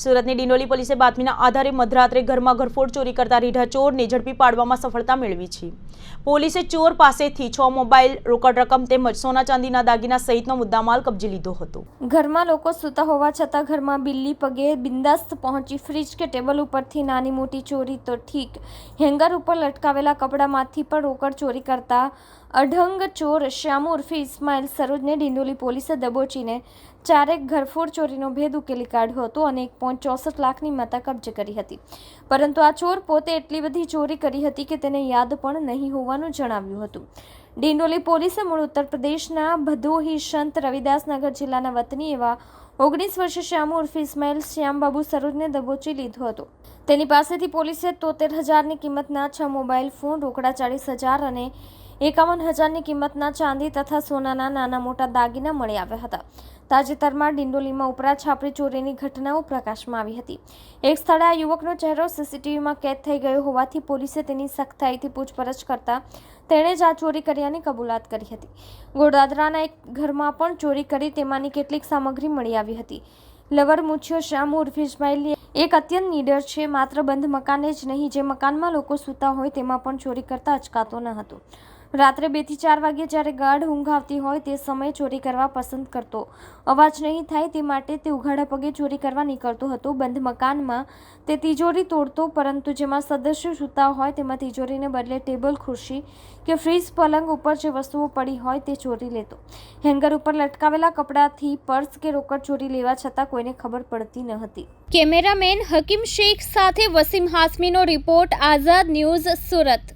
સુરતની ડિંડોલી પોલીસે બાતમીના આધારે મધરાત્રે ઘરમાં ઘરફોડ ચોરી કરતા રીઢા ચોરને ઝડપી પાડવામાં સફળતા મેળવી છે. પોલીસે ચોર પાસેથી છ મોબાઈલ, રોકડ રકમ તેમજ સોના ચાંદીના દાગીના સહિતનો મુદ્દામાલ કબજે લીધો હતો. ઘરમાં લોકો સૂતા હોવા છતાં ઘરમાં બિલ્લી પગે બિંદાસ્ત પહોંચી ફ્રીજ કે ટેબલ ઉપરથી નાની મોટી ચોરી તો ઠીક. હેંગર ઉપર લટકાવેલા કપડામાંથી પણ રોકડ ચોરી કરતા અઢંગ ચોર શ્યામુ ઉર્ફે ઇસ્માઇલ સરોજને ડિંડોલી પોલીસે દબોચીને ચારેક ઘરફોડ ચોરીનો ભેદ ઉકેલી કાઢ્યો હતો અને એક પોઈન્ટ ચોસઠ લાખની માતા કબજે કરી હતી. પરંતુ આ ચોર પોતે એટલી બધી ચોરી કરી હતી કે તેને યાદ પણ નહીં હોવાનું જણાવ્યું હતું. ડિંડોલી પોલીસે મૂળ ઉત્તર પ્રદેશના ભદોહી સંત રવિદાસનગર જિલ્લાના વતની એવા ઓગણીસ વર્ષે શ્યામુ ઉર્ફે ઇસ્માઇલ શ્યામબાબુ સરોજને દબોચી લીધો હતો. તેની પાસેથી પોલીસે તોતેર હજારની કિંમતના છ મોબાઈલ ફોન, રોકડા ચાળીસ હજાર અને એકાવન હજારની કિંમતના ચાંદી તથા સોનાના નાના મોટા દાગીના મળી આવ્યા હતા. તાજેતરમાં ડિંડોલીમાં ઉપરા છાપરી ચોરીની ઘટનાઓ પ્રકાશમાં આવી હતી. એક સ્થળે આ યુવકનો ચહેરો સીસીટીવીમાં કેદ થઈ ગયો હોવાથી પોલીસે તેની સખ્તાઈથી પૂછપરછ કરતા તેણે જ આ ચોરી કર્યાની કબૂલાત કરી હતી. ગોડાદરાના એક ઘરમાં પણ ચોરી કરી તેમાંની કેટલીક સામગ્રી મળી આવી હતી. લવર મુછ્યો શ્યામ ઉર્ફ ઇસ્માઇલની એક અત્યંત નીડર છે, માત્ર બંધ મકાને જ નહીં, જે મકાનમાં લોકો સૂતા હોય તેમાં પણ ચોરી કરતા અચકાતો ન હતો. રાત્રે બેથી ચાર વાગ્યે જ્યારે ગાઢ ઊંઘ આવતી હોય તે સમયે ચોરી કરવા પસંદ કરતો. અવાજ નહીં થાય તે માટે તે ઉઘાડા પગે ચોરી કરવા નીકળતો હતો. બંધ મકાનમાં તે તિજોરી તોડતો, પરંતુ જેમાં સદસ્યો સૂતા હોય તેમાં તિજોરીને બદલે ટેબલ, ખુરશી કે ફ્રીજ, પલંગ ઉપર જે વસ્તુઓ પડી હોય તે ચોરી લેતો. હેંગર ઉપર લટકાવેલા કપડાથી પર્સ કે રોકડ ચોરી લેવા છતાં કોઈને ખબર પડતી ન હતી. કેમેરામેન હકીમ શેખ સાથે વસીમ હાસમીનો રિપોર્ટ, આઝાદ ન્યૂઝ સુરત.